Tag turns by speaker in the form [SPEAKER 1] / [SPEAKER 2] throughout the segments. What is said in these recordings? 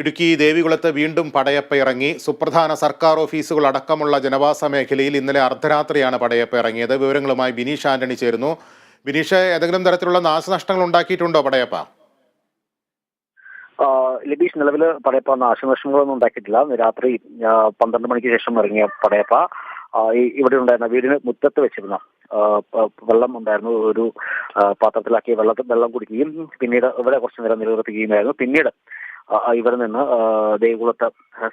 [SPEAKER 1] ഇടുക്കി ദേവികുളത്ത് വീണ്ടും പടയപ്പ ഇറങ്ങി. സുപ്രധാന സർക്കാർ ഓഫീസുകൾ അടക്കമുള്ള ജനവാസ മേഖലയിൽ ഇന്നലെ അർദ്ധരാത്രിയാണ് പടയപ്പ ഇറങ്ങിയത്. വിവരങ്ങളുമായി ബിനീഷ് ആന്റണി ചേരുന്നു. ബിനീഷ് ഏതെങ്കിലും തരത്തിലുള്ള നാശനഷ്ടങ്ങൾ ഉണ്ടാക്കിയിട്ടുണ്ടോ പടയപ്പ?
[SPEAKER 2] ലബീഷ് നിലവിൽ പടയപ്പ നാശനഷ്ടങ്ങളൊന്നും ഉണ്ടാക്കിയിട്ടില്ല. രാത്രി പന്ത്രണ്ട് മണിക്ക് ശേഷം ഇറങ്ങിയ പടയപ്പ ഇവിടെ ഉണ്ടായിരുന്ന വീടിന് മുറ്റത്ത് വെച്ചിരുന്ന വെള്ളം ഉണ്ടായിരുന്നു. ഒരു പാത്രത്തിലാക്കി വെള്ളത്തിൽ വെള്ളം കുടിക്കുകയും പിന്നീട് ഇവിടെ കുറച്ചു നേരം നിലനിർത്തുകയുമായിരുന്നു. പിന്നീട് ഇവിടെ നിന്ന് ദേവികുളത്ത്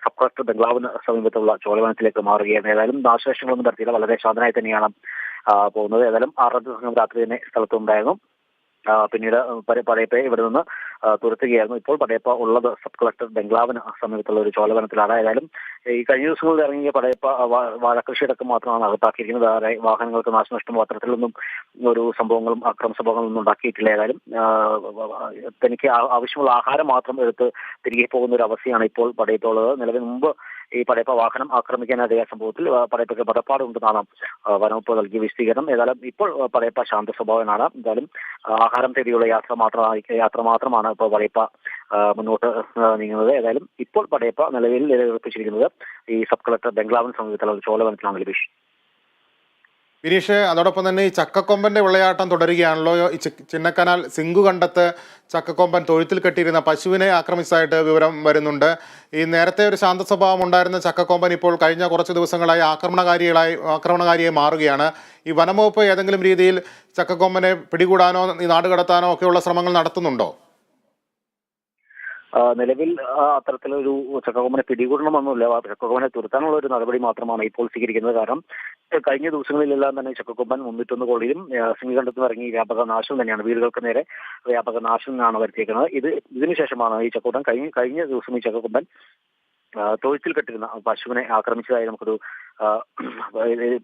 [SPEAKER 2] സബ് കളക്ടർ ബംഗ്ലാവിന് സമീപത്തുള്ള ചോലവനത്തിലേക്ക് മാറുകയായിരുന്നു ഏതായാലും നാശനഷ്ടങ്ങളൊന്നും നടത്തിയില്ല വളരെ ശാന്തനായി തന്നെയാണ് പോകുന്നത്. ഏതായാലും ആറര ദിവസം രാത്രി തന്നെ സ്ഥലത്തുണ്ടായിരുന്നു. പിന്നീട് പടയപ്പയെ പടയപ്പ ഇവിടെ നിന്ന് തുരത്തുകയായിരുന്നു. ഇപ്പോൾ പടയപ്പ ഉള്ളത് സബ് കളക്ടർ ബംഗ്ലാവിന് സമീപത്തുള്ള ഒരു ചോലവനത്തിലാണ്. ഏതായാലും ഈ കഴിഞ്ഞ ദിവസങ്ങളിൽ ഇറങ്ങിയ പടയപ്പ വാഴ വാഴക്കൃഷിയടക്കം മാത്രമാണ് അകത്താക്കിയിരിക്കുന്നത്. വാഹനങ്ങൾക്ക് നാശനഷ്ടം അത്തരത്തിലൊന്നും ഒരു സംഭവങ്ങളും അക്രമ സംഭവങ്ങളൊന്നും ഉണ്ടാക്കിയിട്ടില്ല. ഏതായാലും തനിക്ക് ആവശ്യമുള്ള ആഹാരം മാത്രം എടുത്ത് തിരികെ പോകുന്ന ഒരു അവസ്ഥയാണ് ഇപ്പോൾ പടയപ്പുള്ളത് നിലവിൽ മുമ്പ് ഈ പടയപ്പ വാഹനം ആക്രമിക്കാനിടയായ സംഭവത്തിൽ പടയപ്പയ്ക്ക് പടപ്പാടുണ്ടെന്നാണ് വനവകുപ്പ് നൽകിയ വിശദീകരണം. ഏതായാലും ഇപ്പോൾ പടയപ്പ ശാന്ത സ്വഭാവനാണ് എന്തായാലും ആഹാരം തേടിയുള്ള യാത്ര മാത്രമായി യാത്ര മാത്രമാണ് ഇപ്പോൾ പടയപ്പ മുന്നോട്ട് നീങ്ങുന്നത്. ഏതായാലും ഇപ്പോൾ പടയപ്പ നിലവിൽ നിലനിർപ്പിച്ചിരിക്കുന്നത് ഈ സബ് കളക്ടർ ബംഗ്ലാവിന് സമീപത്തുള്ള ചോലവനത്തിലാണ് ലഭിച്ചു
[SPEAKER 1] ബിനീഷ് അതോടൊപ്പം തന്നെ ഈ ചക്കക്കൊമ്പന്റെ വിളയാട്ടം തുടരുകയാണല്ലോ. ഈ ചിന്നക്കനാൽ സിങ്കു കണ്ടത്ത് ചക്കക്കൊമ്പൻ തൊഴുത്തിൽ കെട്ടിയിരുന്ന പശുവിനെ ആക്രമിച്ചതായിട്ട് വിവരം വരുന്നുണ്ട്. ഈ നേരത്തെ ഒരു ശാന്ത സ്വഭാവം ഉണ്ടായിരുന്ന ചക്കക്കൊമ്പൻ ഇപ്പോൾ കഴിഞ്ഞ കുറച്ച് ദിവസങ്ങളായി ആക്രമണകാരികളായി ആക്രമണകാരിയായി മാറുകയാണ്. ഈ വനംവകുപ്പ് ഏതെങ്കിലും രീതിയിൽ ചക്കക്കൊമ്പനെ പിടികൂടാനോ ഈ നാട് കടത്താനോ ഒക്കെയുള്ള ശ്രമങ്ങൾ നടത്തുന്നുണ്ടോ?
[SPEAKER 2] നിലവിൽ അത്തരത്തിലൊരു ചക്കകോമനെ പിടികൂടണമെന്നില്ല. ചക്കകോമനെ തുരുത്താനുള്ള ഒരു നടപടി മാത്രമാണ് ഇപ്പോൾ സ്വീകരിക്കുന്നത്. കാരണം കഴിഞ്ഞ ദിവസങ്ങളിലെല്ലാം തന്നെ ചക്കക്കൊമ്പൻ മുന്നൂറ്റൊന്ന് കോടിയിലും സിംഗികണ്ഠത്തും ഇറങ്ങി വ്യാപക നാശം തന്നെയാണ്. വീടുകൾക്ക് നേരെ വ്യാപക നാശമാണ് വരുത്തിയിരിക്കുന്നത് ഇത് ഇതിനുശേഷമാണ് ഈ ചക്കൂട്ടൻ കഴിഞ്ഞ കഴിഞ്ഞ ദിവസം ഈ ചക്കക്കൊമ്പൻ തൊഴുത്തിൽ കെട്ടിരുന്ന പശുവിനെ ആക്രമിച്ചതായി നമുക്കൊരു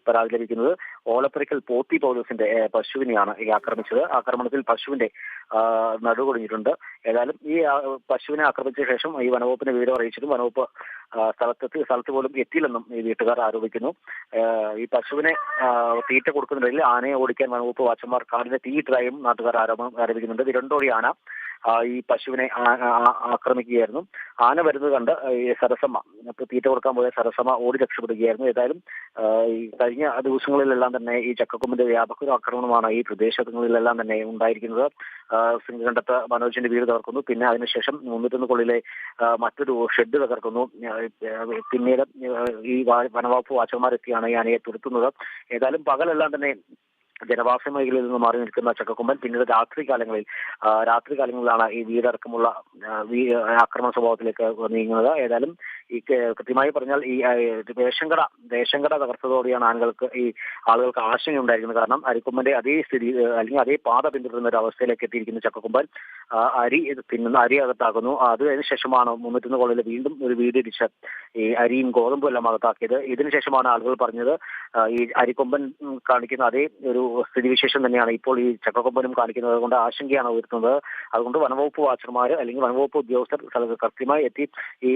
[SPEAKER 2] പരാതി ലഭിക്കുന്നത് ഓലപ്പുരയ്ക്കൽ പോത്തി പൗലോസിന്റെ പശുവിനെയാണ് ഈ ആക്രമിച്ചത്. ആക്രമണത്തിൽ പശുവിന്റെ നടുകൊടിഞ്ഞിട്ടുണ്ട് ഏതായാലും ഈ പശുവിനെ ആക്രമിച്ച ശേഷം ഈ വനവകുപ്പിനെ വിവരം അറിയിച്ചിട്ടും വനവകുപ്പ് സ്ഥലത്തെത്തി സ്ഥലത്ത് പോലും എത്തിയില്ലെന്നും ഈ വീട്ടുകാർ ആരോപിക്കുന്നു. ഈ പശുവിനെ തീറ്റ കൊടുക്കുന്നുണ്ടെങ്കിൽ ആനയെ ഓടിക്കാൻ വനവകുപ്പ് വാച്ചന്മാർ കാടിനെ തീയിട്ടതായും നാട്ടുകാർ ആരോപണം ആരോപിക്കുന്നുണ്ട്. വിരണ്ടോടി ആന ആ, ഈ പശുവിനെ ആക്രമിക്കുകയായിരുന്നു. ആന വരുന്നത് കണ്ട് സരസമ്മ തീറ്റ കൊടുക്കാൻ പോയ സരസമ്മ ഓടി രക്ഷപ്പെടുകയായിരുന്നു. ഏതായാലും ഈ കഴിഞ്ഞ ദിവസങ്ങളിലെല്ലാം തന്നെ ഈ ചക്കക്കൊമ്പിന്റെ വ്യാപക ആക്രമണമാണ് ഈ പ്രദേശങ്ങളിലെല്ലാം തന്നെ ഉണ്ടായിരിക്കുന്നത്. ആ, സിംഗകണ്ഠത്ത് മനോജിന്റെ വീട് തകർക്കുന്നു. പിന്നെ അതിനുശേഷം മുന്നൂറ്റൊന്ന് കൊള്ളിലെ മറ്റൊരു ഷെഡ് തകർക്കുന്നു. പിന്നീട് ഈ വനവാപ്പ് വാച്ചന്മാരെത്തിയാണ് ഈ ആനയെ തുരുത്തുന്നത്. ഏതായാലും പകലെല്ലാം തന്നെ ജനവാസ മേഖലയിൽ നിന്ന് മാറി നിൽക്കുന്ന ചക്കക്കൊമ്പൻ പിന്നീട് രാത്രി കാലങ്ങളിൽ രാത്രി കാലങ്ങളിലാണ് ഈ വീടടക്കമുള്ള ആക്രമണ സ്വഭാവത്തിലേക്ക് നീങ്ങുന്നത്. ഏതായാലും ഈ കൃത്യമായി പറഞ്ഞാൽ ഈ ആ, റേഷൻ കട റേഷൻ കട തകർത്തതോടെയാണ് ആളുകൾക്ക് ഈ ആളുകൾക്ക് ആശങ്കയുണ്ടായിരിക്കുന്നത്. കാരണം അരിക്കൊമ്പന്റെ അതേ സ്ഥിതി അല്ലെങ്കിൽ അതേ പാത പിന്തുടരുന്ന ഒരു അവസ്ഥയിലേക്ക് എത്തിയിരിക്കുന്ന ചക്കക്കൊമ്പൻ അരി തിന്നുന്ന അരി അകത്താക്കുന്നു. അത് അതിനുശേഷമാണ് മുന്നൂറ്റൊന്ന് കോളേജിൽ വീണ്ടും ഒരു വീടിടിച്ച് ഈ അരിയും ഗോതമ്പും എല്ലാം അകത്താക്കിയത്. ഇതിനുശേഷമാണ് ആളുകൾ പറഞ്ഞത് ഈ അരിക്കൊമ്പൻ കാണിക്കുന്ന അതേ ഒരു സ്ഥിതിവിശേഷം തന്നെയാണ് ഇപ്പോൾ ഈ ചക്കക്കൊമ്പനും കാണിക്കുന്നത്. അതുകൊണ്ട് ആശങ്കയാണ് ഉയർത്തുന്നത്. അതുകൊണ്ട് വനവകുപ്പ് വാച്ചർമാർ അല്ലെങ്കിൽ വനവകുപ്പ് ഉദ്യോഗസ്ഥർ സ്ഥലത്ത് കൃത്യമായി എത്തി ഈ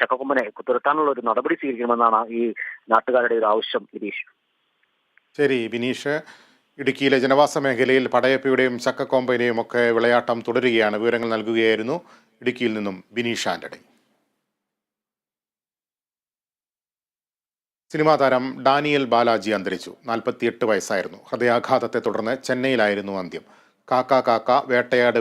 [SPEAKER 2] ചക്കക്കൊമ്പനെ തുരത്താനുള്ള ഒരു നടപടി സ്വീകരിക്കണമെന്നാണ് ഈ നാട്ടുകാരുടെ ഒരു ആവശ്യം ഗിരീഷ്
[SPEAKER 1] ശരി ബിനീഷ് ഇടുക്കിയിലെ ജനവാസ മേഖലയിൽ പടയപ്പയുടെയും ചക്കക്കോമ്പയുടെയും ഒക്കെ വിളയാട്ടം തുടരുകയാണ്. വിവരങ്ങൾ നൽകുകയായിരുന്നു ഇടുക്കിയിൽ നിന്നും ബിനീഷ് ആന്റണി. സിനിമാ താരം ഡാനിയൽ ബാലാജി അന്തരിച്ചു. നാൽപ്പത്തിയെട്ട് വയസ്സായിരുന്നു. ഹൃദയാഘാതത്തെ തുടർന്ന് ചെന്നൈയിലായിരുന്നു അന്ത്യം. കാക്ക കാക്ക വേട്ടയാട്